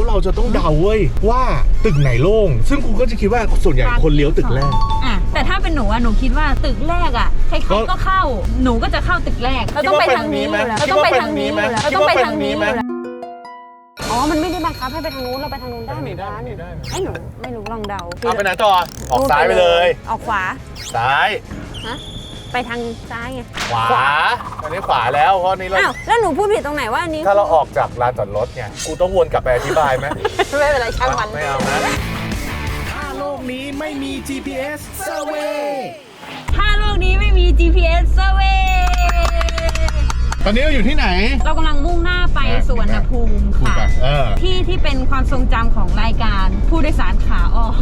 แล้วเราจะต้องเดาเว้ยว่าตึกไหนโล่ง ซึ่งกูก็จะคิดว่าส่วนใหญ่คนเลี้ยวตึกแรก อะแต่ถ้าเป็นหนูอะหนูคิดว่าตึกแรกอะใครก็ๆก็เข้า หนูก็จะเข้าตึกแรกเราต้องไปทางนี้อยู่แล้วเราต้องไปทางนี้อยู่แล้วเราต้องไปทางนี้อยู่แล้วอ๋อ มันไม่ได้บังคับให้ไปทางนู้น เราไปทางนู้นได้เหมือนกันได้ได้ไอ้หนูไม่รู้ลองเดาเอาไปไหนต่อออกซ้ายไปเลย ออกขวา ซ้าย ฮะ ไปทางซ้ายไง ขวา อันนี้ขวาแล้วเพราะนี้เราอ้าว แล้วหนูพูดผิดตรงไหนว่าอันนี้ ถ้าเราออกจากลานจอดรถไงกูต้องวนกลับไปอธิบายไหม ไม่เป็นไรช่างมัน ไม่เอานะ ถ้าโลกนี้ไม่มี GPS Survey ถ้าโลกนี้ไม่มี GPS survey ตอนนี้เราอยู่ที่ไหน เรากำลังมุ่งหน้าไปอะสวนภูมิพูดค่ะไปเออ ที่ที่เป็นความทรงจำของรายการผู้โดยสารขาออก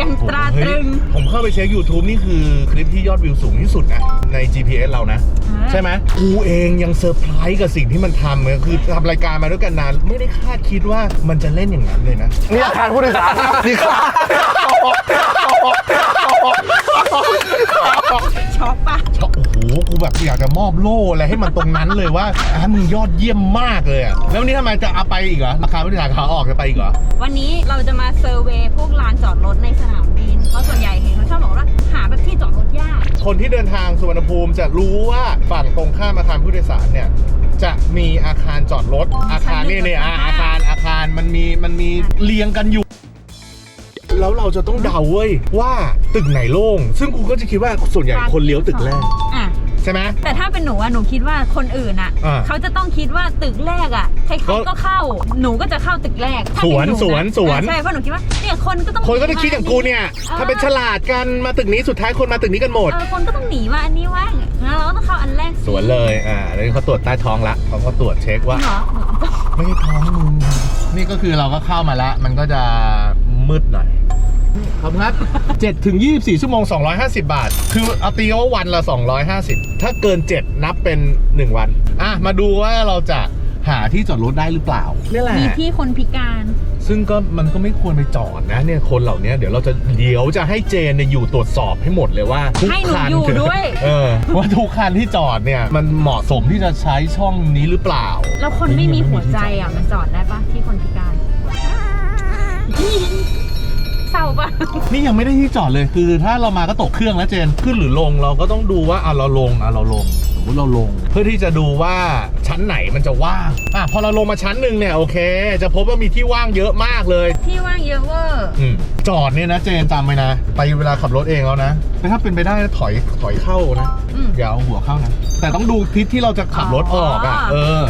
ยังตราตรึง เฮ้ยผมเข้าไปเช็ค YouTube นี่คือคลิปที่ยอดวิวสูงที่สุดนะ ใน GPS เรานะ อ่า ใช่ไหมกูเองยังเซอร์ไพรส์กับสิ่งที่มันทำเลยคือทำรายการมาด้วยกันนาน ไม่ได้คาดคิดว่ามันจะเล่นอย่างนั้นเลยนะ นี่อาคารผู้โดยสารนี่ค่ะช็อกปะ โอ้โห กูแบบอยากจะมอบโล่อะไรให้มันตรงนั้นเลยว่าอะมึงยอดเยี่ยมมากเลยอะแล้ววันนี้ทำไมจะเอาไปอีกเหรอราคาผู้โดยสารขาออกจะไปอีกเหรอ วันนี้เราจะมาเซอร์เวย์พวกลานจอดรถในสนามบิน เพราะส่วนใหญ่เห็นเขาชอบบอกว่าหาแบบที่จอดรถยาก คนที่เดินทางสุวรรณภูมิจะรู้ว่าฝั่งตรงข้ามอาคารผู้โดยสารเนี่ยจะมีอาคารจอดรถอาคารนี่เนี่ยอะอาคารอาคารมันมีมันมีเรียงกันอยู่ แล้วเราจะต้องเดาเว้ยว่าตึกไหนโล่ง ซึ่งกูก็จะคิดว่าส่วนใหญ่คนเลี้ยวตึกแรกอะ ใช่ไหม แต่ถ้าเป็นหนูอะหนูคิดว่าคนอื่นอะอ่าเขาจะต้องคิดว่าตึกแรกอะใครก็ๆก็เข้า หนูก็จะเข้าตึกแรกถ้าสวนเป็หะสวนสวน ใช่เพราะหนูคิดว่าเนี่ยคนก็ต้องคนก็จะคิดอย่างกูเนี่ย ถ้าเป็นฉลาดกันมาตึกนี้สุดท้ายคนมาตึกนี้กันหมด เออคนก็ต้องหนีมาอันนี้ว่างงั้นเราก็ต้องเข้าอันแรกสวนเลยอ่าแล้วเขาตรวจใต้ท้องละเขาก็ตรวจเช็คว่า เหรอไม่ใช่ท้องมึงนี่ก็คือเราก็เข้ามาแล้ว มันก็จะมืดหน่อย ขอบคุณครับ7ถึง24 ชั่วโมง 250 บาท คือเอาตีว่าวันละ 250 ถ้าเกิน 7 นับเป็น 1 วัน อะ มาดูว่าเราจะหาที่จอดรถได้หรือเปล่านี่แหละมีที่คนพิการ ซึ่งก็มันก็ไม่ควรไปจอดนะเนี่ยคนเหล่านี้เดี๋ยวเราจะเดี๋ยวจะให้เจนเนี่ยอยู่ตรวจสอบให้หมดเลยว่าทุกให้หนูคันอยู่ด้วยเออว่าทุกคันที่จอดเนี่ยมันเหมาะสมที่จะใช้ช่องนี้หรือเปล่า แล้วคนไม่มีหัวใจอะมันจอดได้ปะที่คนพิการ เศร้าปะนี่ยังไม่ได้ที่จอดเลยคือถ้าเรามาก็ตกเครื่องแล้วเจนขึ้นหรือลงเราก็ต้องดูว่าอะเราลงอะเราลงสมมติเราลง เพื่อที่จะดูว่าชั้นไหนมันจะว่างอะพอเราลงมาชั้นหนึ่งเนี่ยโอเค จะพบว่ามีที่ว่างเยอะมากเลย ที่ว่างเยอะเวอร์อืมจอดเนี่ยนะเจนจำไว้นะ ไปเวลาขับรถเองแล้วนะแต่ถ้าเป็นไปได้ถอยถอยเข้านะอืมอย่าเอาหัวเข้านะแต่ต้องดูทิศที่เราจะขับรถออกอะอ๋อเออ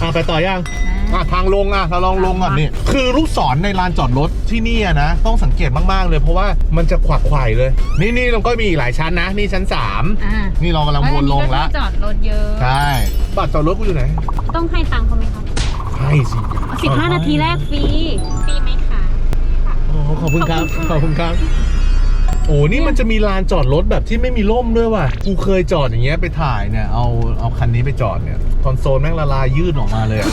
อะไปต่อยัง อะทางลงอะเราลองลงก่อนนี่คือลูกศรในลานจอดรถที่นี่อะนะ ต้องสังเกตมากๆเลย เพราะว่ามันจะขวักไขว่เลย นี่นี่เราก็มีอีกหลายชั้นนะ นี่ชั้น 3 อ่านี่เรากำลังวนลงแล้วที่จอดรถเยอะ ใช่บัตรจอดรถกูอยู่ไหนต้องให้ตังค์เขาไหมคะใช่สิ15 นาทีแรกฟรี ฟรีไหมคะโอ้ขอบคุณครับขอบคุณครับโอ้นี่มันจะมีลานจอดรถแบบที่ไม่มีร่มด้วยว่ะ กูเคยจอดอย่างเงี้ยไปถ่ายเนี่ย เอาเอาคันนี้ไปจอดเนี่ยคอนโซลแม่งละลายยืดออกมาเลยอะ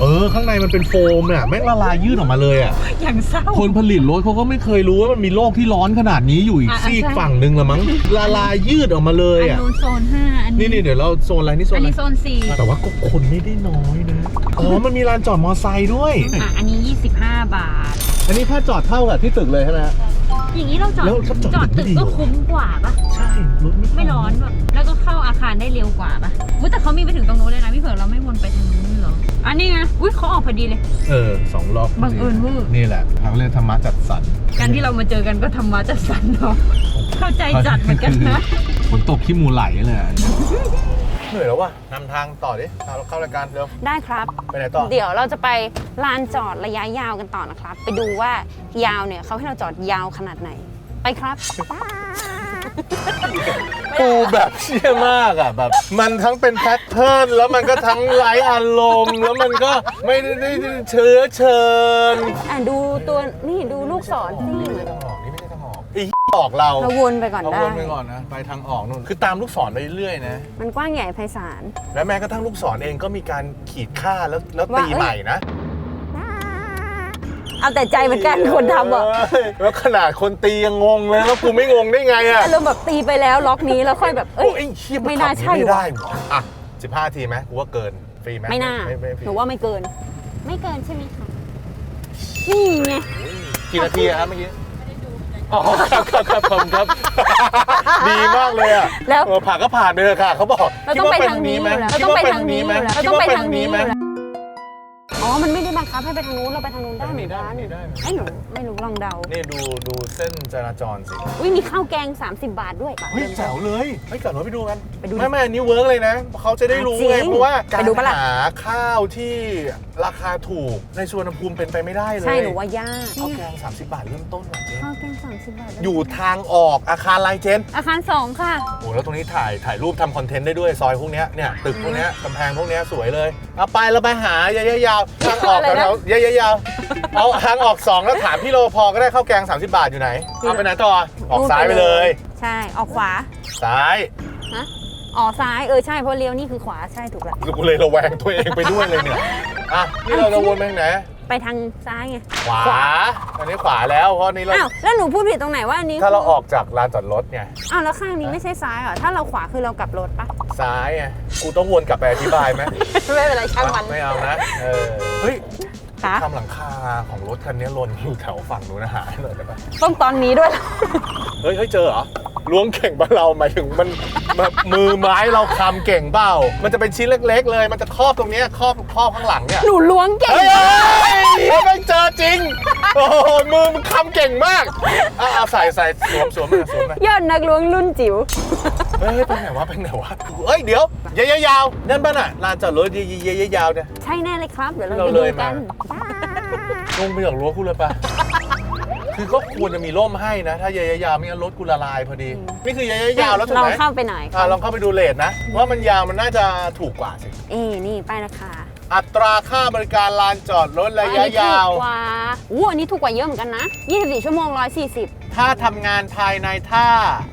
เออ ข้างในมันเป็นโฟมเนี่ยแม่งละลายยืดออกมาเลยอะ อย่างเศร้า คนผลิตรถเขาก็ไม่เคยรู้ว่ามันมีโลกที่ร้อนขนาดนี้อยู่อีกอะซีกใช่ ฝั่งหนึ่งละมั้งละลายยืดออกมาเลยอันอะ นู้นโซน5อันนี่นี่เดี๋ยวเราโซนอะไรนี่โซนอันอะไรนี้โซน4แต่ว่าก็คนไม่ได้น้อยนะอ๋อมันมีลานจอดมอไซค์ด้วย อะอันนี้ 25 บาท อันนี้ค่าจอดเท่ากับที่ตึกเลยใช่ไหมฮะ อย่างนี้เราจอดแล้วถ้าจอดจอดตึตึกกไม่ดีก็เหรอคุ้มกว่าปะใช่รถไม่ไม่ร้อนแบบแล้วก็เข้าอาคารได้เร็วกว่าปะอุ้ยแต่เขามีไปถึงตรงนู้นเลยนะพี่เผือกเราไม่วนไปทางนู้นเหรออันนี้ไงอุ้ยเขาออกพอดีเลย เออสองรอบบังเอิญเวอร์ นี่แหละทางเรื่องธรรมะจัดสรรการที่เรามาเจอกันก็ธรรมะจัดสรรเนาะเข้าใจจัดเหมือนกันนะ ฝนตกขี้มูไหลเลยอะ เหนื่อยแล้วว่ะนำทางต่อดิเราเข้ารายการเร็ว ได้ครับ ไปไหนต่อ เดี๋ยวเราจะไปลานจอดระยะยาวกันต่อนะครับ ไปดูว่ายาวเนี่ยเขาให้เราจอดยาวขนาดไหน ไปครับปูแบบเชี่ยมากอะแบบ มันทั้งเป็นแพทเทิร์นแล้วมันก็ทั้งไร้อารมณ์แล้วมันก็ไม่ได้เชื้อเชิญ อะดูตัวนี่ดูลูกศรนี่ อ้ออกเราเราวนไปก่อนเราได้ วนไปก่อนนะ ไปทางออกนู่น คือตามลูกศรไปเรื่อยๆนะ มันกว้างใหญ่ไพศาล และแม้กระทั่งลูกศรเองก็มีการขีดค่าแล้วแล้วว่าตีเอ้ย ใหม่นะเอาแต่ใจเหมือนกันคนทำอะเอ้ยแล้วขนาดคนตียังงงเลยแล้วกูไม่งงได้ไงอะอารมณ์แบบตีไปแล้วล็อกนี้แล้วค่อยแบบเอ้โอ้ยไอ้เชี่ยไม่นน่าขับใช่ไม่ว่ะได้วะอะ15ทีไหมกูว่าเกินฟรีไหมไม่น่าไม่ฟรีหนูว่าไม่เกิน ไม่เกินใช่ไหมคะนี่ไงกี่นาทีอะครับเมื่อกี้ อ๋อครับครับครับผมครับ ดีมากเลยอะแล้ว เออผ่านก็ผ่านไปเลยค่ะ เขาบอกเราต้องไปคิดว่ทางนี้ไหมอยู่แล้วเราคิดต้องว่าไปทางนี้อยู่ไหมแล้วเราคิดต้องว่าไปไปทาทางงนี้นี้อไหมยู่แล้ว อ๋อ มันไม่ได้บังคับให้ไปทางนู้น เราไปทางนู้นได้เหมือนกันได้ได้ได้ ไอ้หนูไม่รู้ลองเดา นี่ดูดูเส้นจราจรสิอุ้ยมีข้าวแกง 30 บาทด้วย เฮ้ยแจ๋วเลยเฮ้ยกลับรถไปดูกันไปดูดิไม่ไม่อันนี้เวิร์กเลยนะเขาจะได้รู้ไงจริงเพราะว่าการไปดูปะล่ะ หาข้าวที่ราคาถูกในสุวรรณภูมิเป็นไปไม่ได้เลยใช่หนูว่ายากข้าวเนี่ยแกง30 บาทเริ่มต้นว่ะเจ๊ข้าวแกง 30 บาทด้วอยู่ทางออกอาคารลายเจนอาคารสองค่ะ โอ้แล้วตรงนี้ถ่ายถ่ายรูปทำคอนเทนต์ได้ด้วยซอยพวกเนี้ยเนี่ยตึกพวกเนี้ยกำแพงพวกเนี้ยสวยเลยเอาไปแล้วไปหายาวๆทางออกอะไรนะแถวๆยาวๆเอาทางออกสองแล้วถามพี่โรพอก็ได้ข้าวแกง 30 บาทอยู่ไหน เอาไปไหนต่อ ออกซ้ายไปเลย ใช่ ออกขวา ซ้ายฮะออกซ้าย เออ ใช่ เพราะเลี้ยวนี่คือขวา ใช่ ถูกแล้ว กูเลยระแวงตัวเองไปด้วยเลยเนี่ย อะ นี่เราจะวนไปทางไหน ไปทางซ้ายไง ขวา อันนี้ขวาแล้วเพราะอันนี้เรา อ้าว แล้วหนูพูดผิดตรงไหนว่าอันนี้ถ้าเราออกจากลานจอดรถไง อ้าว แล้วข้างนี้ไม่ใช่ซ้ายเหรอ ถ้าเราขวาคือเรากลับรถปะ ซ้ายไงกูต้องวนกลับไปอธิบายไหมไม่เป็นไรช่างมันไม่เอานะเออเฮ้ยค่ะทำหลังคาของรถคันนี้หล่นอยู่แถวฝั่งนู้นนะหาให้หน่อยได้ปะต้องตอนนี้ด้วยเฮ้ยเฮ้ยเจอเหรอล้วงเก่งบ้าเราหมายถึงมันแบบมือไม้เราคำเก่งเปล่า มันจะเป็นชิ้นเล็ก ๆ เลย มันจะครอบตรงเนี้ยครอบครอบข้างหลังเนี่ยหนูล้วงเก่งเฮ้ยเฮ้ยเฮ้ยไม่งเจอจริงโอ้โหมือมันคำเก่งมากเอาเอาใส่ใส่สวมสวมมาสวมมา ยอดนักล้วงรุ่นจิ๋ว เฮ้ยไปไหนวะไปไหนวะเฮ้ยเดี๋ยวเยยาวๆนั่นป่ะน่ะลานจอดรถเยยๆยาวๆเนี่ย ใช่แน่เลยครับ เดี๋ยวเราเราไปเลดูยกัมานลงไปจากรั้วกูเลยปะ คือก็ควรจะมีร่มให้นะ ถ้าเยยาวๆไม่งั้นรถกูละลายพอดี นี่คือเยยาวๆแล้วถูกลองไหมเข้าไปหน่อยคอ่ารับลองเข้าไปดูเลทนะ ว่ามันยาวมันน่าจะถูกกว่าสิ เอ้นี่ป้ายราคาอัตราค่าบริการลานจอดรถระยะยาว อันนี้ถูกกว่าอู้อันนี้ถูกกว่าเยอะเหมือนกันนะ 24 ชั่วโมง 140 ถ้าทำงานภายในท่า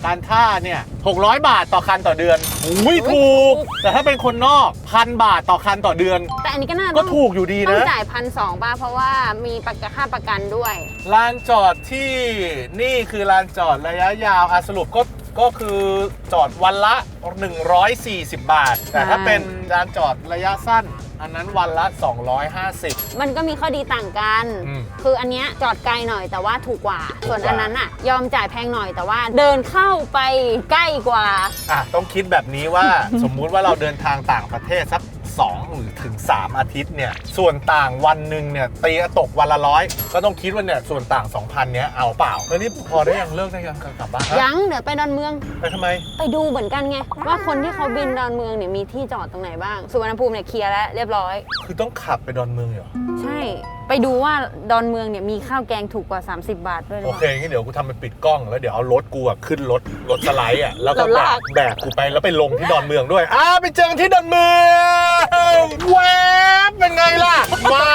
การท่าเนี่ย600 บาทต่อคันต่อเดือนอุ้ยถูก แต่ถ้าเป็นคนนอกพันบาทต่อคันต่อเดือน แต่อันนี้ก็น่าก็ต้องถูกอยู่ดีต้องนะจ่ายพันสองป่ะเพราะว่ามีประกันค่าประกันด้วยลานจอดที่นี่คือลานจอดระยะยาวอะสรุปก็ก็คือจอดวันละ 140 บาท แต่ถ้าใช่เป็นลานจอดระยะสั้น อันนั้นวันละ 250 มันก็มีข้อดีต่างกัน อืม คืออันเนี้ยจอดไกลหน่อยแต่ว่าถูกกว่า ส่วนอันนั้นอะ ยอมจ่ายแพงหน่อยแต่ว่าเดินเข้าไปใกล้กว่า อะต้องคิดแบบนี้ว่า สมมุติว่าเราเดินทางต่างประเทศสัก 2 หรือถึง 3 อาทิตย์เนี่ย ส่วนต่างวันหนึ่งเนี่ยตีตกวันละร้อยก็ต้องคิดว่าเนี่ยส่วนต่าง 2,000 เนี้ยเอาเปล่าแล้วนี่พอได้ยังเลิกได้ยังกลับบ้านฮะยังเดี๋ยวไปดอนเมือง ไปทำไม ไปดูเหมือนกันไง ว่าคนที่เขาบินดอนเมืองเนี่ยมีที่จอดตรงไหนบ้างสุวรรณภูมิเนี่ยเคลียร์แล้วเรียบร้อย คือต้องขับไปดอนเมืองเหรอ ใช่ ไปดูว่าดอนเมืองเนี่ยมีข้าวแกงถูกกว่า 30 บาทด้วยหรือโอเปเคล่า งั้นเดี๋ยวกูทำเป็นปิดกล้องแล้วเดี๋ยวเอารถกูอะขึ้นรถรถสไลด์อะแล้วก็เราแบลาก กแบกกูไปแล้วไปลงที่ดอนเมืองด้วยอ้าไปเจอกันที่ดอนเมืองแวบเป็นไงล่ะ มา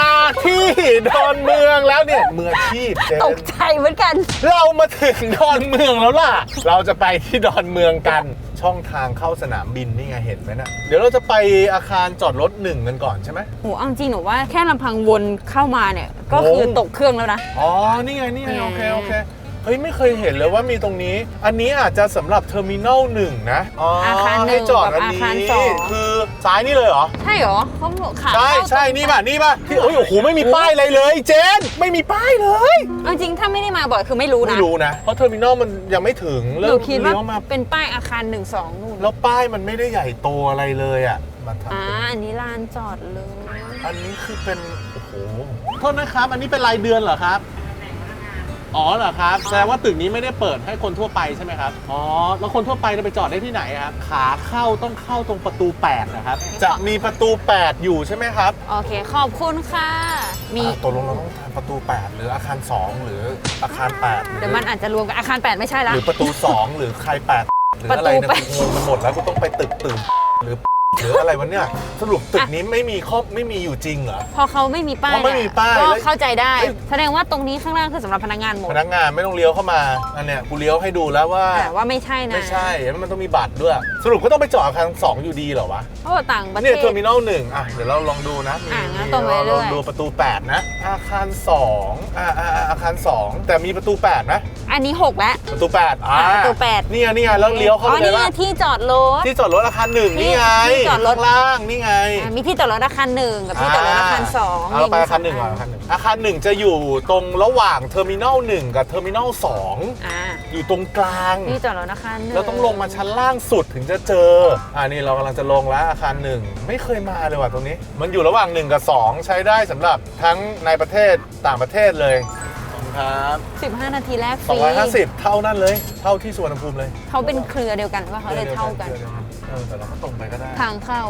ที่ดอนเมืองแล้วเนี่ยมืออาชีพเจนตกใจเหมือนกัน เรามาถึงดอนเมืองแล้วล่ะ เราจะไปที่ดอนเมืองกัน ช่องทางเข้าสนามบินนี่ไงเห็นไหมนะเดี๋ยวเราจะไปอาคารจอดรถหนึ่งกันก่อนใช่ไหม โหเอาจริงหนูว่าแค่ลำพังวนเข้ามาเนี่ย ก็คือโอ้ตกเครื่องแล้วนะ อ๋อ นี่ไง นี่ไงแหมโอเค โอเค เฮ้ยไม่เคยเห็นเลยว่ามีตรงนี้ อันนี้อาจจะสำหรับเทอร์มินอลหนึ่งนะอ๋ออาคารหนึ่งให้จอดอันกับอานี้คารสอง คือซ้ายนี่เลยเหรอ ใช่เหรอเขาบอกขาใช่เข้าใช่นี่ป่ะนี่ป่ะที่โอ้ยโอ้โหไม่มีป้ายอะไรเลย เจน ไม่มีป้ายเลย เอาจริงถ้าไม่ได้มาบ่อยคือไม่รู้ไม่นะรู้นะ เพราะเทอร์มินอลมันยังไม่ถึงหเริ่นูมคิดว่าเลี้ยวมาเป็นป้ายอาคารหนึ่งสองนู่นแล้วป้ายมันไม่ได้ใหญ่โตอะไรเลยอะมาทำอ่าเป็นอันนี้ลานจอดเลยอันนี้คือเป็นโอ้โหโทษนะครับ อันนี้เป็นรายเดือนเหรอครับ อ๋อเหรอครับแสดงว่าตึกนี้ไม่ได้เปิดให้คนทั่วไปใช่ไหมครับอ๋อแล้วคนทั่วไปจะไปจอดได้ที่ไหนครับขาเข้าต้องเข้าตรงประตู8นะครับจะมีประตู 8 อยู่ใช่ไหมครับโอเค ขอบคุณค่ะ มี อ่าตกลงเราต้องทำประตู 8 หรืออาคาร 2 หรืออาคาร8หรือเดี๋ยวมันอาจจะรวมกับอาคาร 8 ไม่ใช่ละ หรือประตู 2 หรือใคร8หรืออะไรเนี่ยประตู กูงงไปหมดแล้วกูต้องไปตึกตื่นหรือ หรืออะไรวะเนี่ยสรุปตึกนี้ไม่มีข้อไม่มีอยู่จริงเหรอ พอเขาไม่มีป้ายเพราะไม่มีป้ายก็แล้ว เข้าใจได้เอ้ยแสดงว่าตรงนี้ข้างล่างคือสำหรับพนักงานหมดพนักงานไม่ต้องเลี้ยวเข้ามาอันเนี้ยกูเลี้ยวให้ดูแล้วว่า แต่ว่าไม่ใช่นะไม่ใช่แล้วมันต้องมีบัตรด้วย สรุปก็ต้องไปจอดอาคารสองอยู่ดีเหรอวะ เพราะว่าต่างประเทเนี่ยศ เทอร์มินอลหนึ่งอะ เดี๋ยวเราลองดูนะมีอะงั้นมีตรงไปเรื่อย ลองดูประตู 8 นะ อาคาร 2 อ่าอ่าอ่าอาคาร 2 แต่มีประตู 8 นะ อันนี้6แล้ว ประตู 8 อ่าอะประตูแปดนี่ไงนี่ไงแล้วเลี้ยวเข้าอ๋ไปอเลยนี่ไงว่า ที่จอดรถ ที่จอดรถอาคารหนึ่งนี่ไง นี่ที่จอดรถข้างล่างนี่ไงอะมีที่จอดรถอาคารหนึ่งกับที่จอดรถอาคารสองเอาเราไปอาคารหนึ่งก่อนอาคารหนึ่งอาคารหนึ่งจะอยู่ตรงระหว่างเทอร์มินอลหนึ่งกับเทอร์มินอลสองอ่าอยู่ตรงกลาง ที่จอดรถอาคารหนึ่ง เราต้องลงมาชั้นล่างสุดถึงจะเจอ อ่านี่เรากำลังจะลงแล้วอาคารหนึ่งไม่เคยมาเลยว่ะตรงนี้ มันอยู่ระหว่าง 1 กับ 2 ใช้ได้สำหรับทั้งในประเทศต่างประเทศเลยขอบคุณครับ15 นาทีแรกฟรี250 เท่านั้นเลย เท่าที่สุวรรณภูมิเลย เขาเป็นเครือเดียวกันว่าเขาเลยเท่ากัน เออแต่เราก็ตรงไปก็ได้ ทางเข้า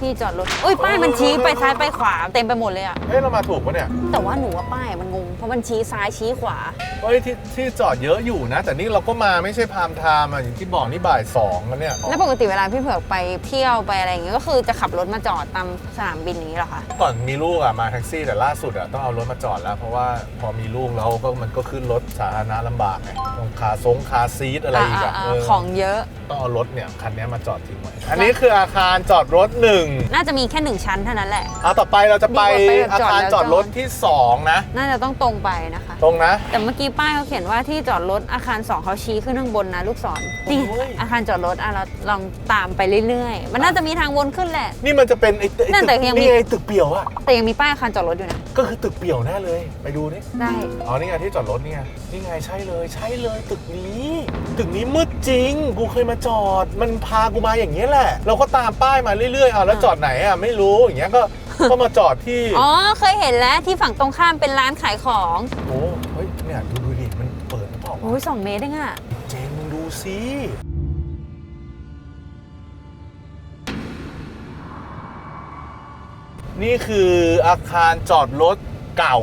ที่จอดรถอุ้ยป้ายมันชี้ไปซ้ายไปขวาเต็มไปหมดเลยอะเฮ้ยเรามาถูกปะเนี่ย แต่ว่าหนูว่าป้ายมันงงเพราะมันชี้ซ้ายชี้ขวา เฮ้ยที่ที่จอดเยอะอยู่นะ แต่นี่เราก็มาไม่ใช่พามไทม์อะอย่างที่บอกนี่บ่ายสองแล้วเนี่ย แล้วปกติเวลาพี่เผือกไปเที่ยวไปอะไรอย่างเงี้ยก็คือจะขับรถมาจอดตามสนามบินนี้เหรอคะก่อนมีลูกอะมาแท็กซี่แต่ล่าสุดอะต้องเอารถมาจอดแล้ว เพราะว่าพอมีลูกแล้วก็มันก็ขึ้นรถสาธารณะลำบากไงต้องคาซงคาซีทอะไรอีกอะาเออของเยอะ ต้องเอารถเนี่ยคันนี้มาจอดทิ้งไว้ อันนี้คืออาคารจอดรถหนึ่งน่าจะมีแค่หนึ่งชั้นเท่านั้นแหละเอาต่อไปเราจะไปดีกว่าไปแบบอาจอดคารแล้วจอดรถที่สองนะ น่าจะต้องตรงไปนะคะ ตรงนะ แต่เมื่อกี้ป้ายเขาเขียนว่าที่จอดรถอาคารสองเขาชี้ขึ้นข้างบนนะลูกศรนี่โอ้ย อาคารจอดรถอะเราลองตามไปเรื่อยๆ มันน่าจะมีทางวนขึ้นแหละ นี่มันจะเป็นไอ้ตึกนั่นแต่ยังมี นี่ไอ้ตึกเปี่ยวอะแต่ยังมีป้ายอาคารจอดรถอยู่นะ ก็คือตึกเปี่ยวแน่เลย ไปดูนี่ได้ อ๋อนี่ไงที่จอดรถนี่ไงนี่ไงใช่เลย ใช่เลยตึกนี้ ตึกนี้มืดจริง กูเคยมาจอดมันพากูมาอย่างนี้ยแหละ เราก็ตามป้ายมาเรื่อยๆอะแล้วจอดไหนอะไม่รู้อย่างเงี้ยก็ก็มาจอดที่อ๋อเคยเห็นแล้วที่ฝั่งตรงข้ามเป็นร้านขายของโอ้เฮ้ยเนี่ยดูดูดิมันเปิดหรือเปล่าโอ้ยสองเมตรเองอะเจนมึงดูสินี่คืออาคารจอดรถเก่า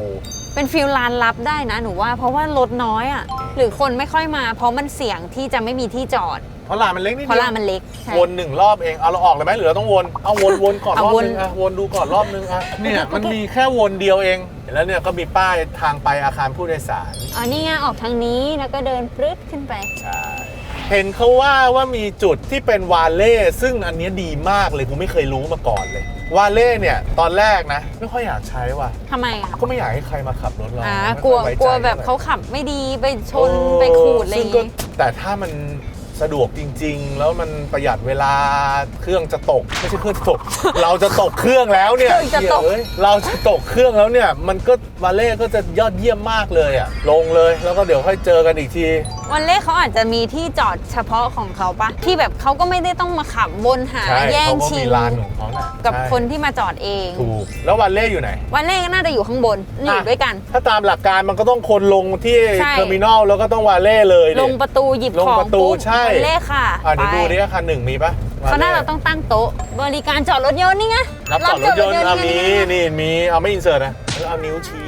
เป็นฟิลลานลับได้นะหนูว่า เพราะว่ารถน้อยอะหรือคนไม่ค่อยมา เพราะมันเสี่ยงที่จะไม่มีที่จอด เพราะลานมันเล็กนิดเพเดีราะยวลานมันเล็กใช่ วนหนึ่งรอบเองเอาเราออกเลยไหมหรือเราต้องวนเอาวนวนก่อนรเอาอบวน นึงอะวนดูก่อนรอบนึงอะเนี่ยมันมีแค่วนเดียวเองแล้วเนี่ยก็มีป้ายทางไปอาคารผู้โดยสาร อ๋อนี่ไงออกทางนี้แล้วก็เดินปรึ๊ดขึ้นไปใช่เห็นเขาว่าว่ามีจุดที่เป็นวาเล่ซึ่งอันเนี้ยดีมากเลยกูไม่เคยรู้มาก่อนเลย วาเล่เนี่ย ตอนแรกนะ ไม่ค่อยอยากใช้ว่ะ ทำไมอะก็ไม่อยากให้ใครมาขับรถเราอ่าไม่กลัวค่อยไใจกลัวแบบท่ไหร่เขาขับไม่ดีไปชนเออไปขูดอะไรอซึ่ย่างก็งี้ แต่ถ้ามัน สะดวกจริง ๆ แล้วมันประหยัดเวลาเครื่องจะตกไม่ใช่เครื่องจะตก เราจะตกเครื่องแล้วเนี่ยเครื่องจะตก เฮ้ยเราจะตกเครื่องแล้วเนี่ย มันก็วาเล่ก็จะยอดเยี่ยมมากเลยอะลงเลยแล้วก็เดี๋ยวค่อยเจอกันอีกที วันเล่เขาอาจจะมีที่จอดเฉพาะของเขาปะที่แบบเขาก็ไม่ได้ต้องมาขับวนหาใช่แย่งเขาก็ชิมีง ลานของเขา น่ะกับใช่คนที่มาจอดเอง ถูก แล้ววาเล่อยู่ไหน วันเล่ก็น่าจะอยู่ข้างบนนี่อยู่ด้วยกัน ถ้าตามหลักการมันก็ต้องคนลงที่ใช่ เทอร์มินอลแล้วก็ต้องวาเล่เลยดิ ลงประตูหยิบลงของประตูปุ๊บใช่ วันเล่ค่ะอะเดี๋ยวไปดูดิอาคารหนึ่งมีปะเขาน่าจะต้องตั้งโต๊ะ บริการจอดรถยนต์นี่ไงรับจอดรถยนต์อะมีนี่ไงนี่มีเอาไม่อินเสิร์ตนะแล้วเอานิ้วชี้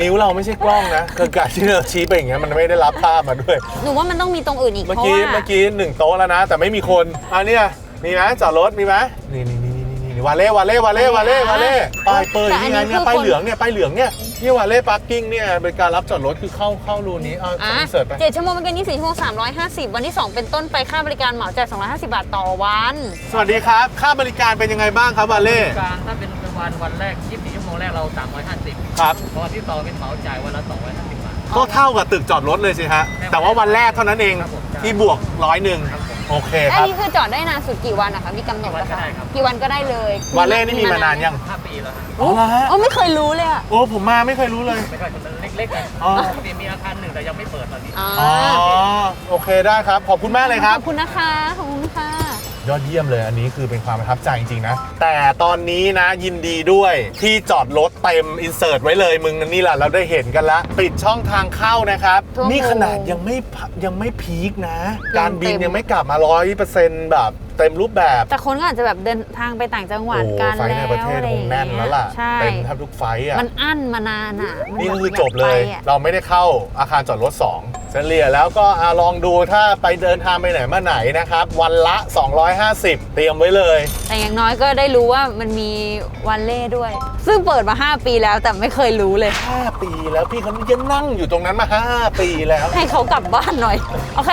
นิ้วเราไม่ใช่กล้องนะคือการที่เราชี้ไปอย่างเงี้ยมันไม่ได้รับภาพมาด้วย หนูว่ามันต้องมีตรงอื่นอีกเมื่อเพราะกี้ว่าเมื่อกี้หนึ่งโต๊ะแล้วนะ แต่ไม่มีคนอะเนี่ยมีไหมจอดรถมีไหมนี่นี่นี่ นี่นี่วาเล่วาเล่วาเล่วาเล่วาเล่ป้ายเปิดยังไงเนี่ยป้ายเหลืองเนี่ยป้ายเหลืองเนี่ยนี่วาเล่พาร์กิ้งเนี่ยเป็นการรับจอดรถคือเข้าเข้ารูนี้เอาอะอินเสิร์ตไปเจ็ดชั่วโมงเป็นยี่สิบชั่วโมงสามร้อยห้าสิบวันที่สองเป็นต้นไปค่าบริการเหมาจ่ายสองร้อยห้าสิบบาทต่อวัน สวัสดีครับ ค่าบริการเป็นยังไงบ้างครับวาเล่กลางถ้าเป็นวันวันแรก24ชั่วโมงแรกเรา350ครับพอวันที่สองเป็นเหมาจ่ายวันละ250บาทก็เท่ากับตึกจอดรถเลยสิฮะแต่ว่าวันแรกเท่านั้นเองครับผมใช่ที่บวกร้อยหนึ่งครับผม โอเคคอันรับ นี้คือจอดได้นานสุดกี่วันนะคะมีกำหนดกี่วันไหมก็ได้คะครับกี่วันก็ได้เลยวาเล่นี่มีมานานยัง 5 ปีแล้วครับอ๋อเหรอฮะ โอ้ไม่เคยรู้เลยอะโอ้ผมมาไม่เคยรู้เลยไม่ค่อยมันเล็กๆไงอ๋อ ปกติมีอาคารหนึ่งแต่ยังไม่เปิดตอนนี้ อ๋ออ๋อ โอเคได้ครับ ขอบคุณมากเลยคขรับอบคุณนะคะ ขอบคุณค่ะ ยอดเยี่ยมเลยอันนี้คือเป็นความประทับใจจริงๆนะ แต่ตอนนี้นะยินดีด้วยที่จอดรถเต็มอินเสิร์ตไว้เลยมึงนี่แหละเราได้เห็นกันละ ปิดช่องทางเข้านะครับทั่วโมงนี่ขนาดยังไม่พะยังไม่พีคนะยังการบินเต็มยังไม่กลับมาร้อยเปอร์เซ็นต์แบบเต็มรูปแบบ แต่คนก็อาจจะแบบเดินทางไปต่างจังหวัดโอ้กันไฟล์ในแล้วประเทศอะไรคองย่างแน่นเงี้แล้วยล่ะใช่เต็มแทบทุกไฟล์อะมันอั้นมานานอะมันี่แบบคือจบเลยากไปอะเราไม่ได้เข้าอาคารจอดรถ 2 เฉลี่ยแล้วก็อะลองดูถ้าไปเดินทางไปไหนมาไหนนะครับ วันละ 250 เตรียมไว้เลย แต่อย่างน้อยก็ได้รู้ว่ามันมีวันเล่ด้วย ซึ่งเปิดมา 5 ปีแล้วแต่ไม่เคยรู้เลย 5 ปีแล้วพี่เขายังนั่งอยู่ตรงนั้นมา 5 ปีแล้ว ให้เขากลับบ้านหน่อย โอเค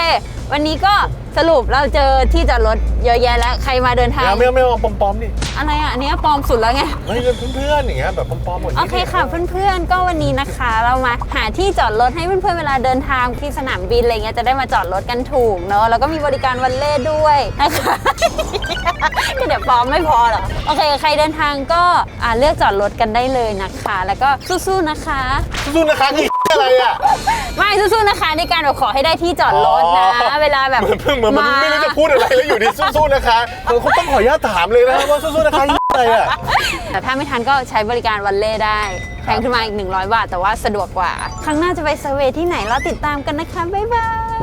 วันนี้ก็สรุปเราเจอที่จอดรถเยอะแยะแล้ว ใครมาเดินทาง ไม่เอาไม่เอาไม่เอาปลอมๆดิอะไรอะอันเนี้ยปลอมสุดแล้วไง เฮ้ยเพื่อนๆอย่างเงี้ยแบบปลอมๆหมดโอเคค่ะเพื่อนๆ ก็วันนี้นะคะ เรามาหาที่จอดรถให้เพื่อนๆ เวลาเดินทางที่สนามบินอะไรเงี้ยจะได้มาจอดรถกันถูกเนาะแล้วก็มีบริการวันเล่ด้วยนะคะก็เดี๋ยวปลอมไม่พอเหรอโอเค ใครเดินทางก็อ่าเลือกจอดรถกันได้เลยนะคะ แล้วก็สู้ๆนะคะ สู้ๆนะคะคือ อะไรอะ ไม่สู้ๆนะคะในการแบบขอให้ได้ที่จอดรถนะอ๋อเวลาแบบเหมือนเพิ่งเหมือนมันไม่รู้จะพูดอะไรแล้วอยู่ดีสู้ๆนะคะเออเขาต้องขออนุญาตถามเลยนะว่าสู้ๆนะคะอะไรอะแต่ถ้าไม่ทันก็ใช้บริการวันเล่ได้แพงขึ้นมาอีก 100 บาท แต่ว่าสะดวกกว่า ครั้งหน้าจะไปเซอร์เวย์ที่ไหนเราติดตามกันนะคะ บ๊ายบาย